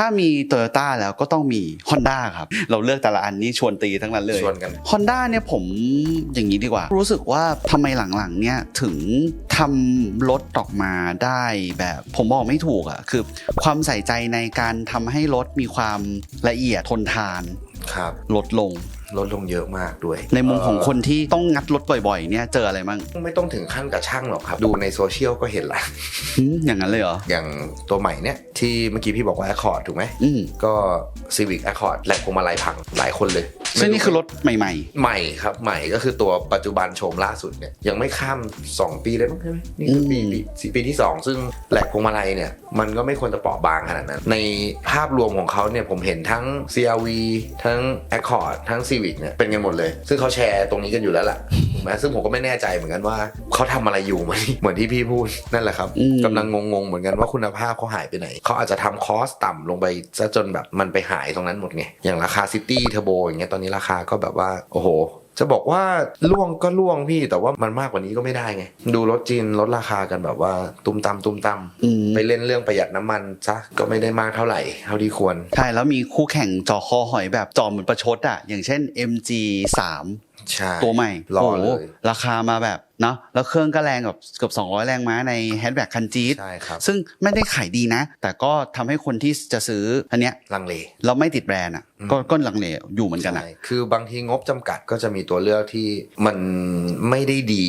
ถ้ามี Toyota แล้วก็ต้องมี Honda ครับ เราเลือกแต่ละอันนี้ชวนตีทั้งนั้นเลยชวนกัน Honda เนี่ยผมอย่างนี้ดีกว่า รู้สึกว่าทำไมหลังๆเนี่ยถึงทำรถออกมาได้แบบผมบอกไม่ถูกอะ่ะคือความใส่ใจในการทำให้รถมีความละเอียดทนทานครับลดลง ลดลงเยอะมากด้วยในมุมของเคนที่ต้องงัดรถบ่อยๆเนี่ยเจออะไรบ้างไม่ต้องถึงขั้นกับช่างหรอกครับ ดูในโซเชียลก็เห็นละหืมอย่างนั้นเลยเหรอ อย่างตัวใหม่เนี่ยที่เมื่อกี้พี่บอกว่า Accord ถูกไหมอืม ก็ Civic Accord แหลกพวงมาลัยพังหลายคนเลยซึ่งนี่คือรถใหม่ใหม่ครับใหม่ก็คือตัวปัจจุบันโฉมล่าสุดเนี่ยยังไม่ข้าม 2 ปีเลยมั้งใช่ไหมนี่คือปีอืมปีสี่ปีที่ 2 ซึ่งแหลกพวงมาลัยเนี่ยมันก็ไม่ควรจะเปราะบางขนาดนั้น ในภาพรวมของเขาเนี่ยผมเห็นทั้ง CRV ทั้ง Accord ทั้ง Civic เนี่ยเป็นกันหมดเลย ซึ่งเขาแชร์ตรงนี้กันอยู่แล้วล่ะถูกไหมซึ่งผมก็ไม่แน่ใจเหมือนกันว่าเขาทำอะไรอยู่เหมือนเหมือนที่พี่พูดนั่นแหละครับอืมกำลังงงๆเหมือนกันว่าคุณภาพเขาหายไปไหนเขาอาจจะทำคอสต่ำลงไปซะจนแบบมันไปหายตรงนั้นหมดไงอย่างราคาซิตี้เทอร์โบอย่างเงี้ยตอนนี้ราคาก็แบบว่าโอ้โห จะบอกว่าล่วงก็ล่วงพี่แต่ว่ามันมากกว่านี้ก็ไม่ได้ไง ดูรถจีนลดราคากันแบบว่าตุ้มตามตุ้มตามๆอืมไปเล่นเรื่องประหยัดน้ำมันซะก็ไม่ได้มากเท่าไหร่เท่าที่ควร ใช่แล้วมีคู่แข่งจอคอหอยแบบจอเหมือนประชดอะอย่างเช่น MG 3 ใช่ตัวใหม่รอโโหเลยราคามาแบบเนาะแล้วเครื่องก็แรงแบบเกือบ200 แรงม้าในแฮชแบ็กคันจี๊ดใช่ครับซึ่งไม่ได้ขายดีนะ แต่ก็ทำให้คนที่จะซื้ออันเนี้ยลังเลเราไม่ติดแบรนด์อะอืมก็ก็ลังเลอยู่เหมือนกันอะใช่คือบางทีงบจำกัดก็จะมีตัวเลือกที่มันไม่ได้ดี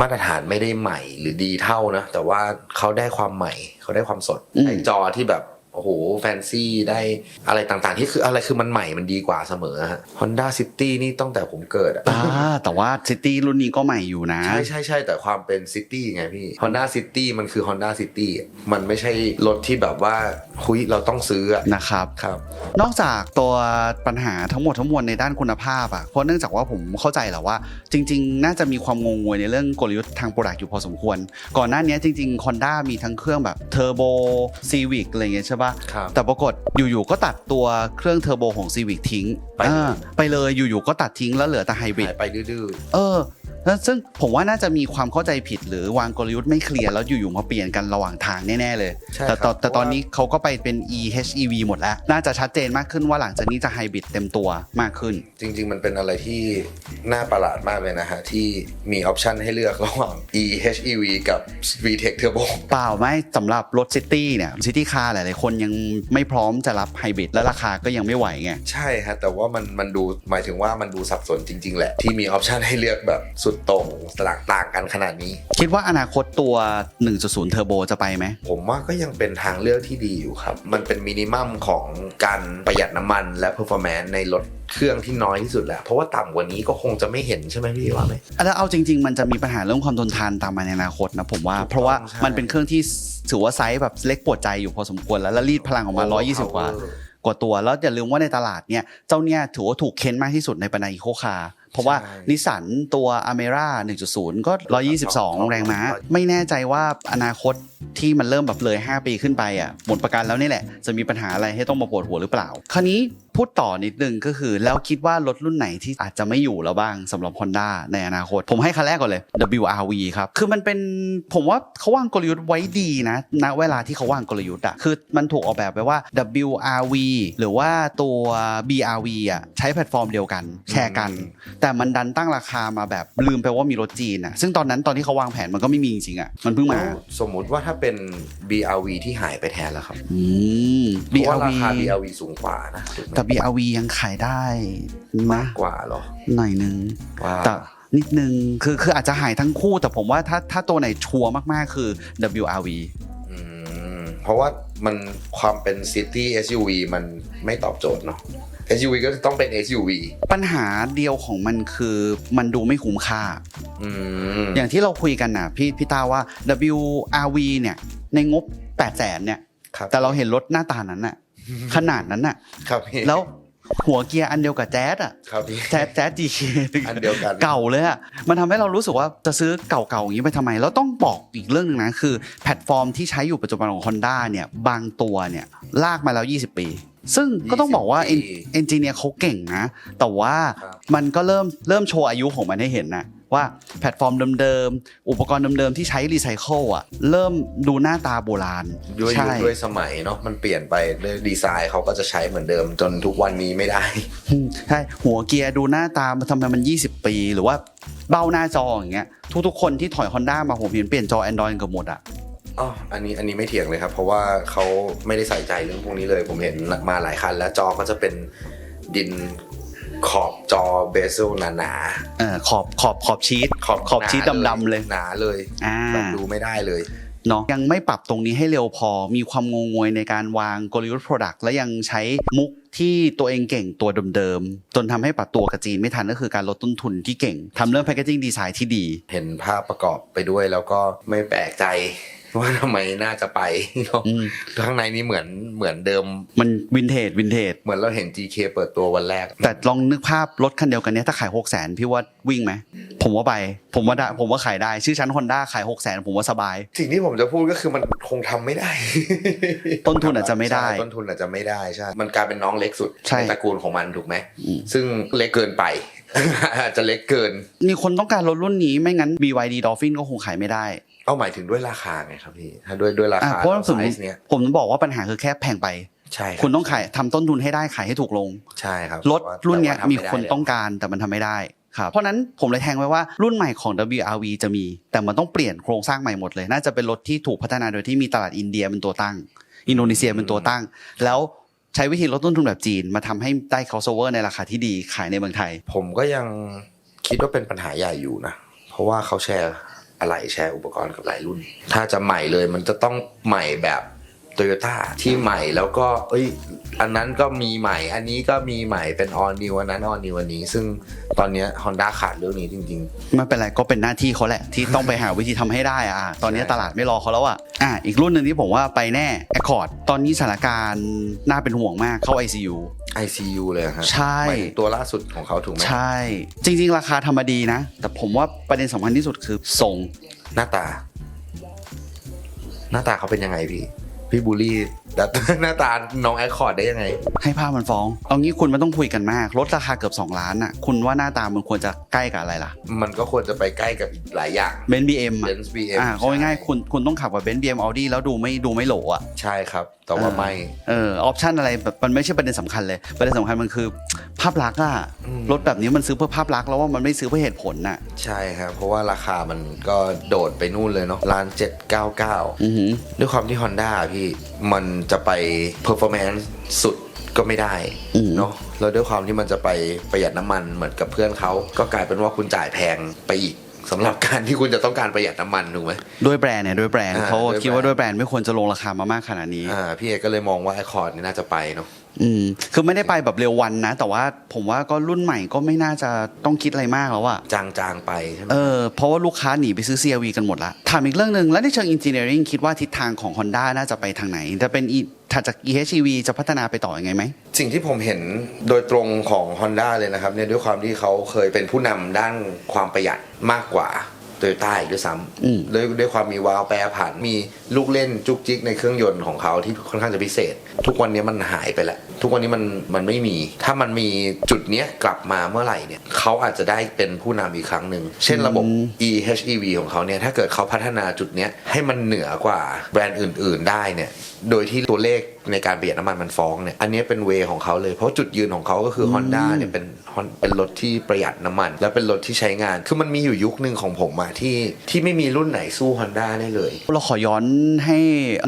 มาตรฐานไม่ได้ใหม่หรือดีเท่านะแต่ว่าเขาได้ความใหม่เขาได้ความสดอืมไอจอที่แบบ โอ้โหแฟนซีได้อะไรต่างๆ ที่คืออะไรคือมันใหม่มันดีกว่าเสมอฮะ Honda City นี่ตั้งแต่ผมเกิดอะอ่าแต่ว่าซิตี้รุ่นนี้ก็ใหม่อยู่นะ ใช่ใช่ใช่แต่ความเป็นซิตี้ไงพี่ Honda City มันคือ Honda City อะมันไม่ใช่รถที่แบบว่าคุยเราต้องซื้ออะนะครับ ครับ นอกจากตัวปัญหาทั้งหมดทั้งมวลในด้านคุณภาพอะเพราะเนื่องจากว่าผมเข้าใจแหละว่า จริง ๆ น่าจะมีความงงงวยในเรื่องกลยุทธ์ทางโปรดักต์อยู่พอสมควร ก่อนหน้านี้จริงๆ Honda มีทั้งเครื่องแบบเทอร์โบซีวิกอะไรเงี้ยใช่ปะครับ แต่ปรากฏอยู่ๆก็ตัดตัวเครื่องเทอร์โบของซีวิกทิ้งไปเลย อ่าไปเลยอยู่ๆก็ตัดทิ้งแล้วเหลือแต่ไฮบริด หายไปดื้อเออแล้ว ซึ่งผมว่าน่าจะมีความเข้าใจผิดหรือวางกลยุทธ์ไม่เคลียร์แล้วอยู่ๆมาเปลี่ยนกันระหว่างทางแน่ๆเลยใช่แต่ตอนครับแต่ตอนเพราะว่านี้เขาก็ไปเป็น EHEV หมดแล้ว น่าจะชัดเจนมากขึ้นว่าหลังจากนี้จะไฮบริดเต็มตัวมากขึ้น จริง ๆ มันเป็นอะไรที่น่าประหลาดมากเลยนะฮะ ที่มีออปชันให้เลือกระหว่าง EHEV กับ VTEC Turbo เปล่าไม่สำหรับรถซิตี้เนี่ยซิตี้คาร์หลายๆคนยังไม่พร้อมจะรับไฮบริดและราคาก็ยังไม่ไหวไงใช่ฮะแต่ว่ามันมันดูหมายถึงว่ามันดูสับสนจริง ๆ แหละที่มีออปชันให้เลือกแบบสุดโต่งต่างต่างกันขนาดนี้ คิดว่าอนาคตตัว 1.0 เทอร์โบจะไปไหม ผมว่าก็ยังเป็นทางเลือกที่ดีอยู่ครับ มันเป็นมินิมัมของการประหยัดน้ำมันและ performance ในรถเครื่องที่น้อยที่สุดแหละ เพราะว่าต่ำกว่านี้ก็คงจะไม่เห็นใช่ไหมพี่ว่าไหมแล้วเอาจริง ๆ มันจะมีปัญหาเรื่องความทนทานตามมาในอนาคตนะผมว่าถูกต้องเพราะว่าใช่มันเป็นเครื่องที่ถือว่าไซส์แบบเล็กปวดใจอยู่พอสมควรแล้วแล้วรีดพลังออกมา 120 กว่ากว่าตัว แล้วอย่าลืมว่าในตลาดเนี่ยเจ้าเนี่ยถือว่าถูกเค้นมากที่สุดในบรรดาอีโคคาร์ เพราะว่าใช่นิสสันตัวอเมร่า1.0 ก็ 122 แรงม้า ไม่แน่ใจว่าอนาคต ที่มันเริ่มแบบเลย 5 ปีขึ้นไปอะหมดประกันแล้วนี่แหละ จะมีปัญหาอะไรให้ต้องมาปวดหัวหรือเปล่า คราวนี้พูดต่อนิดนึงก็คือ แล้วคิดว่ารถรุ่นไหนที่อาจจะไม่อยู่แล้วบ้างสำหรับ Honda ในอนาคต ผมให้คันแรกก่อนเลย WRV ครับ คือมันเป็นผมว่าเขาวางกลยุทธ์ไว้ดีนะณเวลาที่เขาวางกลยุทธ์อะคือมันถูกออกแบบไปว่า WRV หรือว่าตัว BRV อะใช้แพลตฟอร์มเดียวกันแชร์กัน แต่มันดันตั้งราคามาแบบลืมไปว่ามีรถจีนอะซึ่งตอนนั้นตอนที่เขาวางแผนมันก็ไม่มีจริงๆอะมันเพิ่งมาแล้วสมมุติว่าถ้าเป็น BRV ที่หายไปแทนแล้วครับอืม เพราะว่า BRV ราคา BRV สูงกว่านะถูกไหมแต่ BRV ยังขายได้นะกว่าเหรอหน่อยนึง ว่าแต่นิดนึงคือคืออาจจะหายทั้งคู่ แต่ผมว่าถ้าถ้าตัวไหนชัวร์มากๆ คือ WRV อืมเพราะว่ามันความเป็น City SUV มันไม่ตอบโจทย์เนาะ SUV ก็ต้องเป็น SUV ปัญหาเดียวของมันคือมันดูไม่คุ้มค่า อืมอย่างที่เราคุยกันนะพี่พี่ตาว่า WRV เนี่ย ในงบ 8 0 0แสนเนี่ย ครับแต่เราเห็นรถหน้าตานั้นน่ะ ขนาดนั้นน่ะ ครับพี่แล้วหัวเกียร์อันเดียวกับแจ๊สอะครับพี่ แจ๊สแจ๊ส GK อันเดียวกัน เก่าเลยอะมันทำให้เรารู้สึกว่าจะซื้อเก่าๆอย่างนี้ไปทำไม แล้วต้องบอกอีกเรื่องหนึงนะ คือแพลตฟอร์มที่ใช้อยู่ปัจจุบันของ Honda เนี่ย บางตัวเนี่ย ลากมาแล้ว 20 ปี ซึ่งก็ต้องบอกว่า20ปี เอนจิเนียร์เขาเก่งนะ แต่ว่าครับมันก็เริ่มเริ่มโชว์อายุของมันให้เห็นนะว่าแพลตฟอร์มเดิมๆ อุปกรณ์เดิมๆ ที่ใช้รีไซเคิลอะ เริ่มดูหน้าตาโบราณ ด้วยยุใช่คด้วยสมัยเนาะมันเปลี่ยนไปด้วยดีไซน์เขาก็จะใช้เหมือนเดิมจนทุกวันนี้ไม่ได้ อืมใช่หัวเกียร์ดูหน้าตามันทำไมมัน 20 ปีหรือว่าเบ้าหน้าจออย่างเงี้ยทุกๆคนที่ถอย Honda มาผมเห็นเปลี่ยนจอ Android เกือบหมดอะ อ๋ออันนี้อันนี้ไม่เถียงเลยครับ เพราะว่าเขาไม่ได้ใส่ใจเรื่องพวกนี้เลย ผมเห็นมาหลายคัน แล้วจอก็จะเป็นดินขอบจอเบเซลหนาเออขอบขอบขอบชีตๆขอบขอบชีตหนาดำๆเลย หนาเลยอ่าแบบดูไม่ได้เลย เนาะยังไม่ปรับตรงนี้ให้เร็วพอมีความงงงวยในการวางกลยุทธ์ Product และยังใช้มุกที่ตัวเองเก่งตัวเดิมๆ จนทำให้ปรับตัวกับจีนไม่ทันก็คือการลดต้นทุนที่เก่งทำเรื่อง Packaging Design ที่ดี เห็นภาพประกอบไปด้วยแล้วก็ไม่แปลกใจ ว่าทำไมน่าจะไปเนาะอืมข้างในนี้เหมือนเหมือนเดิม มันวินเทจวินเทจเหมือนเราเห็น GK เปิดตัววันแรก แต่ลองนึกภาพรถคันเดียวกันเนี้ยถ้าขาย6 0 0 0 0พี่ว่าวิ่งไหมผมว่าไป ผมว่าได้ผมว่าขายได้ ชื่อชั้น Honda ขาย6 0 0 0 0ผมว่าสบาย สิ่งที่ผมจะพูดก็คือมันคงทำไม่ได้ ต้นทุนอาจจะไม่ได้ใช่ต้นทุนอาจจะไม่ได้ใช่มันกลายเป็นน้องเล็กสุดใช่ตระกูลของมันถูกไหมอืมซึ่งเล็กเกินไปอาจจะเล็กเกิน มีคนต้องการรถรุ่นนี้ไม่งั้น BYD Dolphin ก็คงขายไม่ได้ เอาหมายถึงด้วยราคาไงครับพี่ถ้าด้วยด้วยราอะคาเพราะว่าผมไซส์เนี้ยผมบอกว่าปัญหาคือแค่แพงไปใช่รับคุณต้องขายทำต้นทุนให้ได้ขายให้ถูกลงใช่ครับรถรุ่นเนี้ยแต่ว่าทำมีไได้คนต้องการแต่มันทำไม่ได้ครับเพราะฉะนั้นผมเลยแทงไว้ว่ารุ่นใหม่ของ WRV จะมี แต่มันต้องเปลี่ยนโครงสร้างใหม่หมดเลย น่าจะเป็นรถที่ถูกพัฒนาโดยที่มีตลาดอินเดียเป็นตัวตั้ง อินโดนีเซียเป็นตัวตั้ง แล้วใช้วิธีลดต้นทุนแบบจีนมาทำให้ได้ crossover ในราคาที่ดีขายในเมืองไทย ผมก็ยังคิดว่าเป็นปัญหาใหญ่อยู่นะ เพราะว่าเขาแชร์ อะไรแชร์อุปกรณ์กับหลายรุ่น ถ้าจะใหม่เลยมันจะต้องใหม่แบบ โตโยต้าที่ใหม่แล้วก็ เอ้ย อันนั้นก็มีใหม่ อันนี้ก็มีใหม่เป็นออนนิวอันนั้นออนนิวอันนี้ ซึ่งตอนเนี้ย Honda ขาดเรื่องนี้จริงไม่เป็นไรก็เป็นหน้าที่เขาแหละ ที่ต้องไปหาวิธีทำให้ได้อะตอนนี้ใช่ตลาดไม่รอเขาแล้วอะอะอีกรุ่นหนึ่งที่ผมว่าไปแน่ Accord ตอนนี้สถานการณ์น่าเป็นห่วงมากเข้า ICU ๆ ICU เลยฮะใช่หมายถึงตัวล่าสุดของเขาถูกไหมใช่ จริง ๆ ราคาธรรมดีนะ แต่ผมว่าประเด็นสำคัญที่สุดคือทรงหน้าตา หน้าตาเขาเป็นยังไงพี่ พี่บูลลี่ แต่หน้าตาน้องแอคคอร์ดได้ยังไง ให้ภาพมันฟ้องเอางี้คุณไม่ต้องคุยกันมากลดราคาเกือบ 2 ล้านอะ คุณว่าหน้าตามันควรจะใกล้กับอะไรล่ะมันก็ควรจะไปใกล้กับอีกหลายอย่างเบนซ์บีเอ็มอะ Benz BM อ่าก็ง่ายๆคุณคุณต้องขับกับเบนซ์บีเอ็มออดี้แล้วดูไม่ดูไม่โหลอะ ใช่ครับ แต่ว่าเออไม่ เออออปชันอะไรแบบมันไม่ใช่ประเด็นสำคัญเลย ประเด็นสำคัญมันคือ ภาพลักษณ์อะอืม รถแบบนี้มันซื้อเพื่อภาพลักษณ์แล้วว่ามันไม่ซื้อเพื่อเหตุผลน่ะใช่ครับ เพราะว่าราคามันก็โดดไปนู่นเลยเนาะล้านเจ็ดเก้าเก้า อือหือ ด้วยความที่ Honda พี่มันจะไป performance สุดก็ไม่ได้อืมเนาะแล้วด้วยความที่มันจะไปประหยัดน้ำมันเหมือนกับเพื่อนเขาก็กลายเป็นว่าคุณจ่ายแพงไปอีกสำหรับการที่คุณจะต้องการประหยัดน้ำมันถูกไหมด้วยแบรนด์เนี่ยด้วยแบรนด์อ่าเขาด้วยคิดว่าแบรนด์ด้วยแบรนด์ไม่ควรจะลงราคามามากขนาดนี้อ่าพี่เอกก็เลยมองว่าไอคอร์ดนี่น่าจะไปเนาะ อืมคือไม่ได้ไปแบบเร็ววันนะ แต่ว่าผมว่าก็รุ่นใหม่ก็ไม่น่าจะต้องคิดอะไรมากแล้วอะจางๆไปใช่ไหมเออเพราะว่าลูกค้าหนีไปซื้อ CRV กันหมดละถามอีกเรื่องหนึ่งแล้วในเชิง engineering คิดว่าทิศทางของ Honda น่าจะไปทางไหน จะเป็น E- ถัดจาก EHEV จะพัฒนาไปต่อยังไงไหม สิ่งที่ผมเห็นโดยตรงของ Honda เลยนะครับเนี่ยด้วยความที่เขาเคยเป็นผู้นำด้านความประหยัดมากกว่า โตโยต้าอีกด้วยซ้อืมำด้วยด้วยความมีวาล์วแปรผันมีลูกเล่นจุกจิกในเครื่องยนต์ของเขาที่ค่อนข้างจะพิเศษ ทุกวันนี้มันหายไปแล้ว ทุกวันนี้มันมันไม่มี ถ้ามันมีจุดเนี้ยกลับมาเมื่อไหร่เนี่ยเขาอาจจะได้เป็นผู้นำอีกครั้งหนึ่งเช่นระบบอืม EHEV ของเขาเนี่ยถ้าเกิดเขาพัฒนาจุดเนี้ยให้มันเหนือกว่าแบรนด์อื่น ๆ ได้เนี่ยโดยที่ตัวเลขในการประหยัดน้ำมันมันฟ้องเนี่ยอันนี้เป็นเวของเขาเลย เพราะจุดยืนของเขาก็คือ Honda เนี่ยเป็น Hon- เป็นรถที่ประหยัดน้ำมัน และเป็นรถที่ใช้งาน คือมันมีอยู่ยุคหนึ่งของผมอะที่ที่ไม่มีรุ่นไหนสู้ Honda ได้เลย เราขอย้อนให้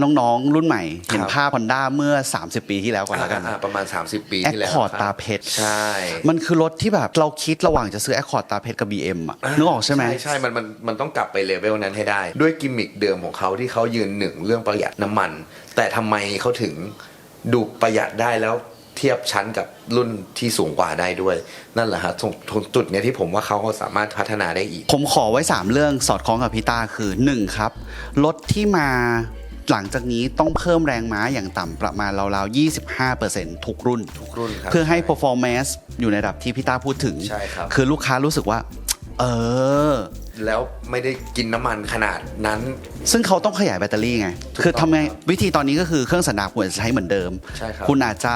น้องๆรุ่นใหม่เห็นครับภาพ Honda เมื่อ 30 ปีที่แล้วก่อนแล้วกันอ่าประมาณ 30 ปีแอคที่แล้วคอร์ดครับตาเพชรใช่ มันคือรถที่แบบเราคิดระหว่างจะซื้อแอคคอร์ดตาเพชรกับ BM อะนึกออกใช่ไหมใช่ใช่มันมันมันต้องกลับไปเลเวลนั้นให้ได้ ด้วยกิมมิคเดิมของเขาที่เขายืนหนึ่งเรื่องประหยัดน้ำมัน แต่ทำไมเขาถึงดูประหยัดได้แล้วเทียบชั้นกับรุ่นที่สูงกว่าได้ด้วย นั่นแหละฮะตรงตรงจุดเนี้ยที่ผมว่าเขาสามารถพัฒนาได้อีก ผมขอไว้ 3 เรื่องสอดคล้องกับพี่ตาคือ 1 ครับรถที่มาหลังจากนี้ต้องเพิ่มแรงม้าอย่างต่ำประมาณราวๆ 25%ทุกรุ่นทุกรุ่นครับเพื่อให้ performance อยู่ในระดับที่พี่ตาพูดถึง ใช่ครับ คือลูกค้ารู้สึกว่า เออ แล้วไม่ได้กินน้ำมันขนาดนั้น ซึ่งเขาต้องขยายแบตเตอรี่ไง ถูกต้องคือทำไงครับวิธีตอนนี้ก็คือเครื่องสันดาปควรจะใช้เหมือนเดิม ใช่ครับคุณอาจจะ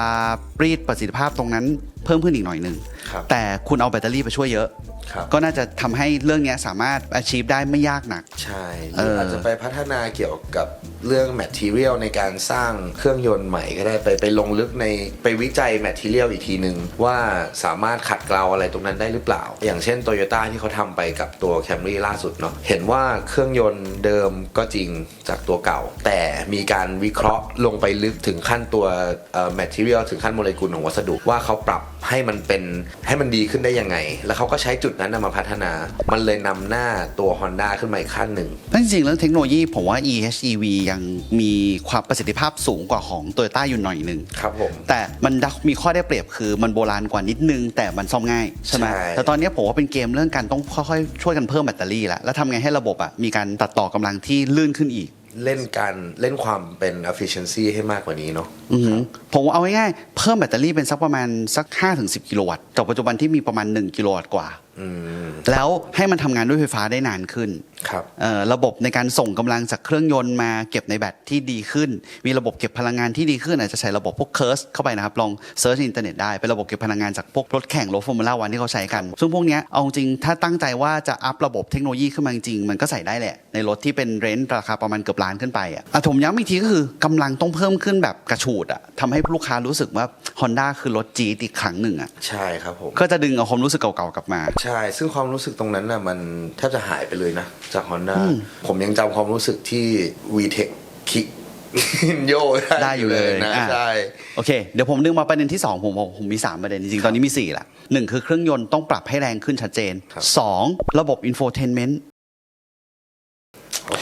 รีดประสิทธิภาพตรงนั้นเพิ่มขึ้นอีกหน่อยหนึ่ง ครับแต่คุณเอาแบตเตอรี่ไปช่วยเยอะ ครับ ก็น่าจะทำให้เรื่องเนี้ยสามารถ achieve ได้ไม่ยากหนัก ใช่หเอรืออออาจจะไปพัฒนาเกี่ยวกับเรื่อง material ในการสร้างเครื่องยนต์ใหม่ก็ได้ไปไปลงลึกในไปวิจัย material อีกทีหนึ่งว่าสามารถขัดเกลาอะไรตรงนั้นได้หรือเปล่า อย่างเช่น Toyota ที่เขาทำไปกับตัวรีล่าสุดเนาะเห็นว่าเครื่องยนต์เดิมก็จริงจากตัวเก่า แต่มีการวิเคราะห์ลงไปลึกถึงขั้นตัวเอ่อ material ถึงขั้นโมเลกุลของวัสดุว่าเขาปรับให้มันเป็นให้มันดีขึ้นได้ยังไง แล้วเขาก็ใช้จุดนั้นนะมาพัฒนา มันเลยนำหน้าตัว Honda ขึ้นมาอีกขั้นหนึ่งแต่จริงๆเรื่องเทคโนโลยีผมว่า EHEV ยังมีความประสิทธิภาพสูงกว่าของ Toyota อยู่หน่อยหนึ่งครับผมแต่มันดักมีข้อได้เปรียบคือมันโบราณกว่านิดนึง แต่มันซ่อมง่ายใช่ไหมใช่แต่ตอนเนี้ยผมว่าเป็นเกมเรื่องการต้องค่อยๆช่วยกันเพิ่มแบตเตอรี่แล้วแล้วทำไงให้ระบบอะมีการตัดต่อกำลังที่ลื่นขึ้นอีก เล่นการเล่นความเป็น efficiency ให้มากกว่านี้เนาะผมเอาง่ายๆเพิ่มแบตเตอรี่เป็นสักประมาณสัก 5-10 กิโลวัตต์จากปัจจุบันที่มีประมาณ 1 กิโลวัตต์กว่า แล้วให้มันทำงานด้วยไฟฟ้าได้นานขึ้นครับเอ่อระบบในการส่งกำลังจากเครื่องยนต์มาเก็บในแบตที่ดีขึ้น มีระบบเก็บพลังงานที่ดีขึ้นอาจจะใช้ระบบพวกเคิร์สเข้าไปนะครับ ลองเซิร์ชอินเทอร์เน็ตได้เป็นระบบเก็บพลังงานจากพวกรถแข่งรถฟอร์มูล่าวันที่เขาใช้กัน ซึ่งพวกเนี้ยเอาจริงถ้าตั้งใจว่าจะอัพระบบเทคโนโลยีขึ้นมาจริงๆมันก็ใส่ได้แหละ ในรถที่เป็นเรนจ์ราคาประมาณเกือบล้านขึ้นไปอะอะผมย้ำอีกทีก็คือกำลังต้องเพิ่มขึ้นแบบกระฉูดอะทำให้ลูกค้ารู้สึกว่า Honda คือรถจีดอีกครั้งหนึ่งอะใช่ครับผมก็จะดึงเอาความรู้สึกเก่าๆกลับมาใช่ ซึ่งความรู้สึกตรงนั้นน่ะ มันแทบจะหายไปเลยนะ จาก Honda ผมยังจำความรู้สึกที่ VTEC คิกโยได้อยู่เลยนะอะใช่โอเค เดี๋ยวผมดึงมาประเด็นที่2ผมผมผมมี 3 ประเด็น จริงๆ ตอนนี้มี 4 ละหนึ่งคือเครื่องยนต์ต้องปรับให้แรงขึ้นชัดเจนครับ2ระบบอินโฟเทนเมนต์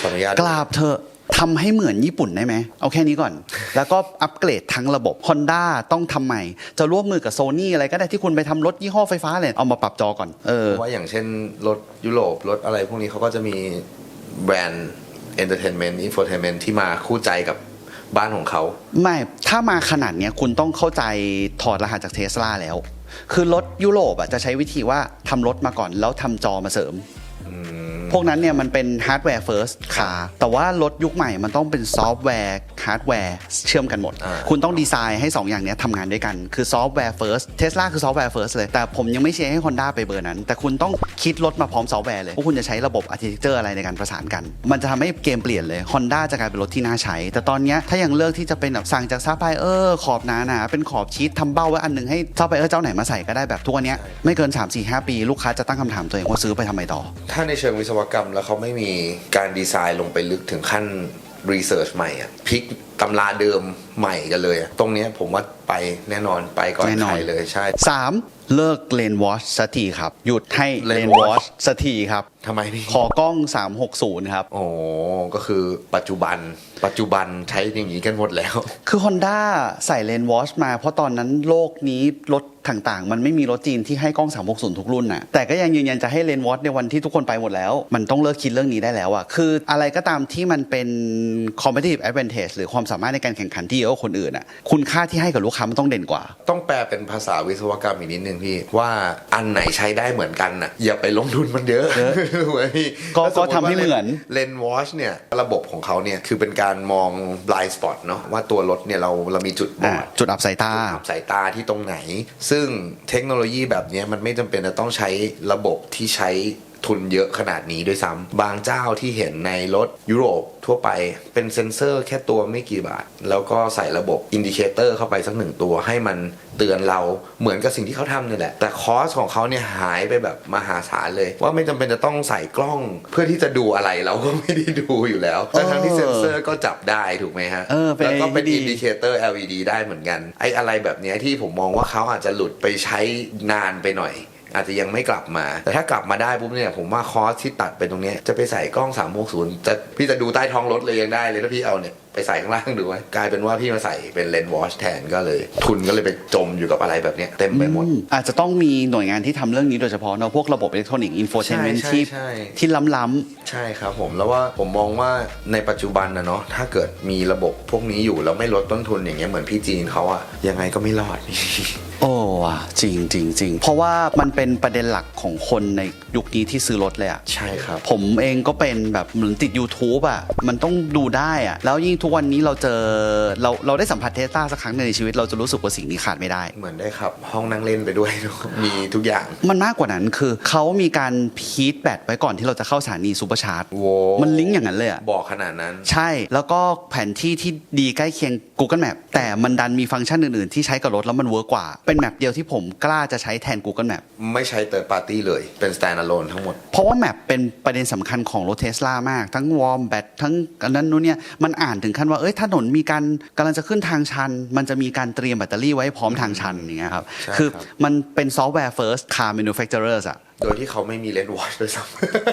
ขออนุญาตกราบเธอะ ทำให้เหมือนญี่ปุ่นได้ไหมเอาแค่นี้ก่อน แล้วก็อัปเกรดทั้งระบบ Honda ต้องทำใหม่ จะร่วมมือกับโซ n y อะไรก็ได้ที่คุณไปทำรถยี่ห้อไฟฟ้าเลยเอามาปรับจอก่อนเออเพราะว่าอย่างเช่นรถยุโรปรถอะไรพวกนี้เขาก็จะมีแบรนด์ entertainment infotainment ที่มาคู่ใจกับบ้านของเขา ไม่ ถ้ามาขนาดเนี้ยคุณต้องเข้าใจถอดรหัสจากเทสลาแล้ว คือรถยุโรปอะจะใช้วิธีว่าทำรถมาก่อนแล้วทำจอมาเสริม พวกนั้นเนี่ยมันเป็นฮาร์ดแวร์เฟิร์สคาแต่ว่ารถยุคใหม่มันต้องเป็นซอฟต์แวร์ฮาร์ดแวร์เชื่อมกันหมดอ่าคุณต้องดีไซน์ให้ 2 อย่างเนี้ยทำงานด้วยกัน คือซอฟต์แวร์เฟิร์สเทสลาคือซอฟต์แวร์เฟิร์สเลย แต่ผมยังไม่เชียร์ให้ Honda ไปเบอร์นั้น แต่คุณต้องคิดรถมาพร้อมซอฟต์แวร์เลยว่าคุณจะใช้ระบบอาร์ i ิเจอร์อะไรในการประสานกัน มันจะทำให้เกมเปลี่ยนเลย Honda จะกลายเป็นรถที่น่าใช้ แต่ตอนเนี้ยถ้ายังเลือกที่จะเป็นแบบสั่งจากซัพพลายเออร์ขอบหนาๆเป็นขอบชีททำเบ้าไว้อันหนึงให้ซัพพลายเออร์เจ้าไหนมาใส่ก็ได้แบบทุกวันเนี้ยไม่เกิน3-4-5ปีลูกค้าจะตั้งคำถามตัวเองว่าซื้อไปทำไมต่อถ้าในเชิงวิศวกรรมแล้วเขาไม่มีการดีไซน์ลงไปลึกถึงขั้นรีเสิร์ชใหม่อะพลิก ตำราเดิมใหม่กันเลยอะตรงเนี้ยผมว่าไปแน่นอนไปก่อนแน่นใคอนรเลยใช่ 3. เลิกเลนวอชสักทีครับ หยุดให้เล Lane นวอช watch สักทีครับ ทำไมพี่ขอกล้อง 360 ครับ โอ้ก็คือปัจจุบันปัจจุบันใช้อย่างนี้กันหมดแล้ว คือ Honda ใส่เลนวอชมา เพราะตอนนั้นโลกนี้รถต่างๆ มันไม่มีรถจีนที่ให้กล้อง 360 ทุกรุ่นน่ะ แต่ก็ยังยืนยันจะให้เลนวอชในวันที่ทุกคนไปหมดแล้ว มันต้องเลิกคิดเรื่องนี้ได้แล้วอะคืออะไรก็ตามที่มันเป็น competitive advantage หรือความสามารถในการแข่งขันที่เยอะกว่าคนอื่นอะคุณค่าที่ให้กับลูกค้ามันต้องเด่นกว่า ต้องแปลเป็นภาษาวิศวกรรมอีกนิดนึงพี่ว่าอันไหนใช้ได้เหมือนกันน่ะอย่าไปลงทุนมันเยอะเยอะถูกไหมพี่ก็ถ้าสติก็ทำให้เหมือนเลนวอชเนี่ยระบบของเขาเนี่ยคือเป็นการมอง blind spot เนาะว่าตัวรถเนี่ยเราเรามีจุดบอ่าอดจุดอับสายตาจุดอับสายตาที่ตรงไหน ซึ่งเทคโนโลยีแบบเนี้ยมันไม่จำเป็นจะต้องใช้ระบบที่ใช้ ทุนเยอะขนาดนี้ด้วยซ้ำบางเจ้าที่เห็นในรถยุโรปทั่วไปเป็นเซ็นเซอร์แค่ตัวไม่กี่บาท แล้วก็ใส่ระบบอินดิเคเตอร์เข้าไปสักหนึ่งตัวให้มันเตือนเราเหมือนกับสิ่งที่เขาทำเนี่ยแหละ แต่คอสของเขาเนี่ยหายไปแบบมหาศาลเลย ว่าไม่จำเป็นจะต้องใส่กล้อง เพื่อที่จะดูอะไรเราก็ไม่ได้ดูอยู่แล้วแต่ทั้งที่เซ็นเซอร์ก็จับได้ถูกไหมฮะเออเป็นแล้วก็เป็นไอเดียที่ดีอินดิเคเตอร์ LED ได้เหมือนกันไอ้อะไรแบบเนี้ยที่ผมมองว่าเขาอาจจะหลุดไปใช้นานไปหน่อย อาจจะยังไม่กลับมา แต่ถ้ากลับมาได้ปุ๊บเนี่ยผมว่าคอสที่ตัดไปตรงนี้จะไปใส่กล้อง360จะพี่จะดูใต้ท้องรถเลยยังได้เลยถ้าพี่เอาเนี่ย ไปใส่ข้างล่างดูไว้กลายเป็นว่าพี่มาใส่เป็นเลนส์วอชแทนก็เลย ทุนก็เลยไปจมอยู่กับอะไรแบบเนี้ยเต็มไปหมดอืมอาจจะต้องมีหน่วยงานที่ทำเรื่องนี้โดยเฉพาะเนอะพวกระบบอิเล็กทรอนิกส์อินโฟเทนเมนต์ใช่ที่ใช่ที่ล้ำใช่ครับผมแล้วว่าผมมองว่าในปัจจุบันนะเนาะถ้าเกิดมีระบบพวกนี้อยู่แล้วไม่ลดต้นทุนอย่างเงี้ยเหมือนพี่จีนเขาอะยังไงก็ไม่รอดโอ้ว่ะจริงจริงจริงเพราะว่ามันเป็นประเด็นหลักของคนในยุคนี้ที่ซื้อรถเลยอะใช่ครับ ผมเองก็เป็นแบบเหมือนติด YouTube อะมันต้องดูได้อะแล้วยิ่งทุกวันนี้เราเจอเราเราได้สัมผัสเทสลาสักครั้งหนึ่งในชีวิตเราจะรู้สึกว่าสิ่งนี้ขาดไม่ได้ เหมือนได้ขับ ห้องนั่งเล่นไปด้วย มีทุกอย่าง มันมากกว่านั้นคือเขามีการพีทแบตไว้ก่อนที่เราจะเข้าสถานีซูเปอร์ชาร์จโว้มันลิงก์อย่างนั้นเลยอะบอกขนาดนั้น ใช่แล้วก็แผนที่ที่ดีใกล้เคียง Google Map แต่มันดันมีฟังก์ชันอื่น ๆ ที่ใช้กับรถแล้วมันเวิร์กกว่า เป็นแมปเดียวที่ผมกล้าจะใช้แทน Google Map ไม่ใช้เติร์ดปาร์ตี้เลยเป็น stand alone ทั้งหมด เพราะว่าแมปเป็นประเด็นสำคัญของรถเทสลามาก ทั้งวอร์มแบตทั้งอันนั้นนู้นเนี่ยมันอ่านถึงขั้นว่าเอ้ยถนนมีการกำลังจะขึ้นทางชัน มันจะมีการเตรียมแบตเตอรี่ไว้พร้อมทางชันอย่างเงี้ยครับใช่คือครับมันเป็นซอฟต์แวร์ first car manufacturers อะ โดยที่เขาไม่มีเลนส์วอชด้วยซ้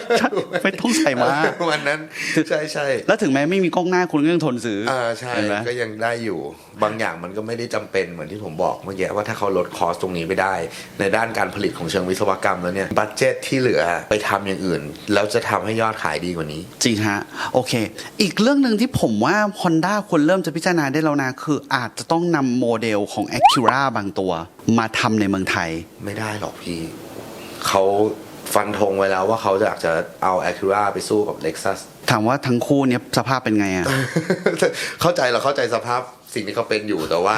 ำไม่ต้องใส่มาวันนั้นใช่ใช่แล้วถึงแม้ไม่มีกล้องหน้าคุณก็ยังทนซื้อออ่าใช่เห็นไหมก็ยังได้อยู่บางอย่างมันก็ไม่ได้จำเป็นเหมือนที่ผมบอกเมื่อกี้ว่าถ้าเขาลดคอสตรงนี้ไปได้ ในด้านการผลิตของเชิงวิศวกรรมแล้วเนี่ยบัตเจตที่เหลือไปทำอย่างอื่น แล้วจะทำให้ยอดขายดีกว่านี้ จริงฮะ โอเค อีกเรื่องหนึ่งที่ผมว่า Honda ควรเริ่มจะพิจารณาได้แล้วนะคืออาจจะต้องนำโมเดลของ Acura บางตัว มาทำในเมืองไทย ไม่ได้หรอกพี่ เขาฟันธงไว้แล้วว่าเขาจะอยากจะเอา Acura ไปสู้กับ Lexus ถามว่าทั้งคู่เนี้ยสภาพเป็นไงอะ เข้าใจเราเข้าใจสภาพสิ่งที่เขาเป็นอยู่แต่ว่า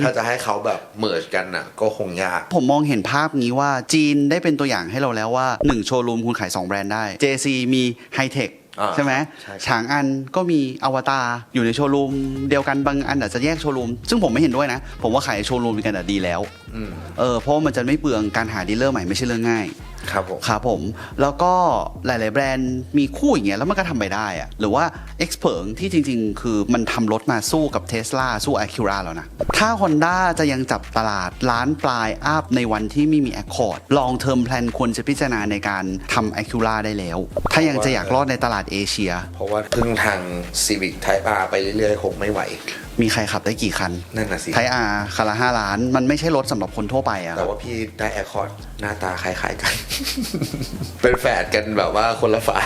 ถ้าจะให้เขาแบบเมิร์จกันน่ะ ก็คงยาก ผมมองเห็นภาพนี้ว่าจีนได้เป็นตัวอย่างให้เราแล้วว่า 1 โชว์รูมคุณขาย 2 แบรนด์ได้ JC มีไฮเทคอ่า ใช่ไหมใช่ครับฉางอันก็มีอวตารอยู่ในโชว์รูมเดียวกันบางอันอาจจะแยกโชว์รูม ซึ่งผมไม่เห็นด้วยนะ ผมว่าขายโชว์รูมด้วยกันอะดีแล้วอืมเออเพราะว่ามันจะไม่เปลืองการหาดีลเลอร์ใหม่ไม่ใช่เรื่องง่าย ครับผมครับผม แล้วก็หลาย ๆ แบรนด์มีคู่อย่างเงี้ยแล้วมันก็ทำไปได้อะหรือว่า X เ e ิงที่จริง ๆ คือมันทำรถมาสู้กับ Tesla สู้ Acura แล้วนะ ถ้า Honda จะยังจับตลาดล้านปลายอัพในวันที่ไม่มี Accord ลองเทอมแพลนควรจะพิจารณาในการทำ Acura ได้แล้ว ถ้ายังจะอยากรอดในตลาดเอเชีย เพราะว่าพึ่งทาง Civic Type R ไปเรื่อย ๆ คงไม่ไหว มีใครขับได้กี่คันนั่นน่ะสิ ไทอาคันละห้าล้าน มันไม่ใช่รถสำหรับคนทั่วไปอะคแต่รับว่าพี่ได้แอคคอร์ดหน้าตาคล้ายๆกัน เป็นแฝดกันแบบว่าคนละฝา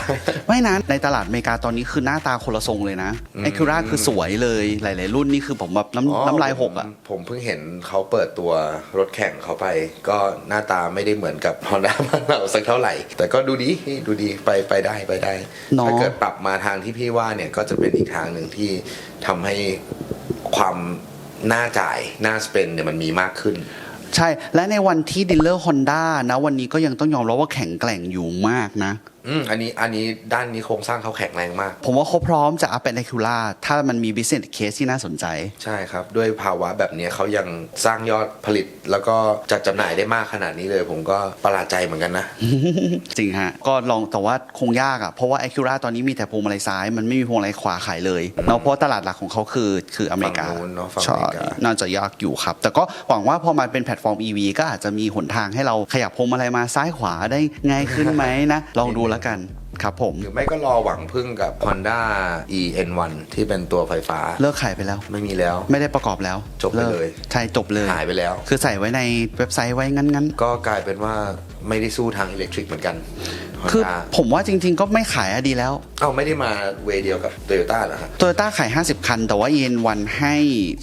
ไม่นะในตลาดอเมริกาตอนนี้คือหน้าตาคนละทรงเลยนะอืมไอคิร่าคือสวยเลยหลาย ๆ รุ่นนี่คือผมแบบน้ำน้ำลายหกอะผมผมเพิ่งเห็นเขาเปิดตัวรถแข่งเขาไป ก็หน้าตาไม่ได้เหมือนกับ Honda บ้านเราสักเท่าไหร่ แต่ก็ดูดีดูดีไปไปได้ไปได้ เนาะถ้าเกิดปรับมาทางที่พี่ว่าเนี่ยก็จะเป็นอีกทางหนึ่งที่ทำให้ ความน่าจ่ายน่าสเปนเนี่ยมันมีมากขึ้น ใช่และในวันที่ดีลเลอร์ฮอนด้านะวันนี้ก็ยังต้องยอมรับว่าแข็งแกร่งอยู่มากนะอืมอันนี้อันนี้ด้านนี้โครงสร้างเขาแข็งแรงมาก ผมว่าเขาพร้อมจะอัพเป็นไอคิร่าถ้ามันมี business case ที่น่าสนใจ ใช่ครับ ด้วยภาวะแบบนี้เขายังสร้างยอดผลิต แล้วก็จัดจำหน่ายได้มากขนาดนี้เลย ผมก็ประหลาดใจเหมือนกันนะ จริงฮะ ก็ลองแต่ว่าคงยากอะ่ะ เพราะว่า Acura ตอนนี้มีแต่พวงมาลัยซ้าย มันไม่มีพวงมาลัยขวาขายเลยเนาะเพราะตลาดหลักของเขาคือคืออเมริกาฝั่งนู้นเนอะฝั่งอใช่เมริกาน่าจะยากอยู่ครับ แต่ก็หวังว่าพอมันเป็นแพลตฟอร์ม EV ก็อาจจะมีหนทางให้เราขยับพวงมาลัยมาซ้ายขวาได้ง่ายขึ้นไหมนะลองดูแล้วกันครับผม หรือไม่ก็รอหวังพึ่งกับ Honda EN1 ที่เป็นตัวไฟฟ้า เลิกขายไปแล้ว ไม่มีแล้ว ไม่ได้ประกอบแล้วจบไปเลย ใช่จบเลยหายไปแล้ว คือใส่ไว้ในเว็บไซต์ไว้งั้นก็กลายเป็นว่าไม่ได้สู้ทางอิเล็กทริกเหมือนกันๆคือ Honda ผมว่าจริง ๆ ก็ไม่ขายอะดีแล้ว เอ้าไม่ได้มาเวย์เดียวกับ Toyota เหรอฮะ โตโยต้าขาย 50 คัน แต่ว่า EN1 ให้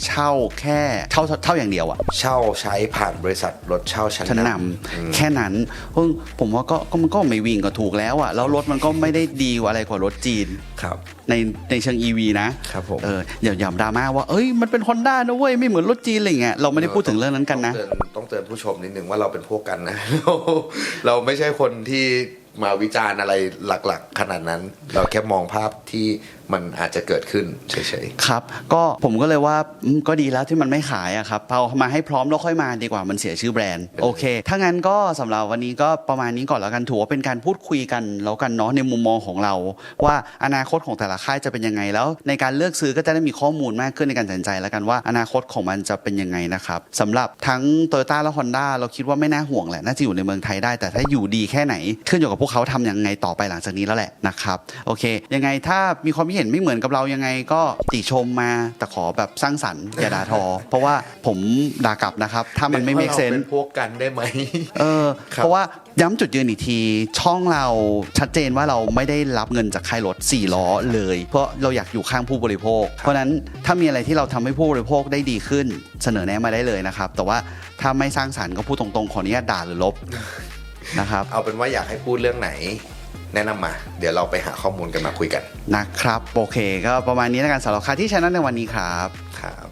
เช่าแค่เช่าเช่าอย่างเดียวอะเช่าใช้ผ่านบริษัทรถเช่าชั้นชั้นนนำอืมำแค่นั้นซึ่งผมว่าก็ก็มันก็ไม่วิ่งก็ถูกแล้วอะแล้วรถมันก็ไม่ได้ดีกว่าอะไรกว่ารถจีน ครับ ในในเชิง EV นะครับผม เอออย่าอย่าดราม่าว่าเอ้ยมันเป็น Honda นะเว้ยไม่เหมือนรถจีนอะไรเงี้ยเราไม่ได้พูดถึงเรื่องนั้นกันนะ ต้องเตือนต้องเตือนผู้ชมนิดนึงว่าเราเป็นพวกกันนะ เราเราไม่ใช่คนที่มาวิจารณ์อะไรหลัก ๆ ขนาดนั้น เราแค่มองภาพที่ มันอาจจะเกิดขึ้นเฉยครับ ก็ผมก็เลยว่าอืมก็ดีแล้วที่มันไม่ขายอะครับเอามาให้พร้อมแล้วค่อยมาดีกว่ามันเสียชื่อแบรนด์โอเค ถ้างั้นก็สำหรับวันนี้ก็ประมาณนี้ก่อนแล้วกันถือว่าเป็นการพูดคุยกันแล้วกันเนาะในมุมมองของเรา ว่าอนาคตของแต่ละค่ายจะเป็นยังไงแล้ว ในการเลือกซื้อก็จะได้มีข้อมูลมากขึ้นในการตัดสินใจแล้วกันว่าอนาคตของมันจะเป็นยังไงนะครับสำหรับทั้ง t o y ยต้าและ Honda เราคิดว่าไม่น่าห่วงแหละน่าจะอยู่ในเมืองไทยได้ แต่ถ้าอยู่ดีแค่ไหน ขึ้นอยู่กับพวกเขาทำยังไงต่อไปหลังจากนี้แล้วแหละนะครับโอเค ยังไงถ้ามีความคิดเห็นเห็นไม่เหมือนกับเรายังไงก็ติชมมาแต่ขอแบบสร้างสรรค์อย่าด่าทอ เพราะว่าผมด่ากลับนะครับ ถ้ามันไม่ make พราะรา sense เป็นพวกกันได้ไหม เออครับ เพราะว่าย้ำจุดยืนอีกที ช่องเราชัดเจนว่าเราไม่ได้รับเงินจากค่ายรถ 4 ล้อเลย เพราะเราอยากอยู่ข้างผู้บริโภค เพราะฉะนั้นถ้ามีอะไรที่เราทำให้ผู้บริโภคได้ดีขึ้น เสนอแนะมาได้เลยนะครับ แต่ว่าถ้าไม่สร้างสรรค์ก็พูดตรงๆ ขออนุญาตด่าหรือลบนะครับ เอาเป็นว่าอยากให้พูดเรื่องไหน แนะนำมา เดี๋ยวเราไปหาข้อมูลกันมาคุยกันนะครับ โอเค ก็ประมาณนี้แล้วกันสำหรับค่าที่ชนะในวันนี้ครับครับ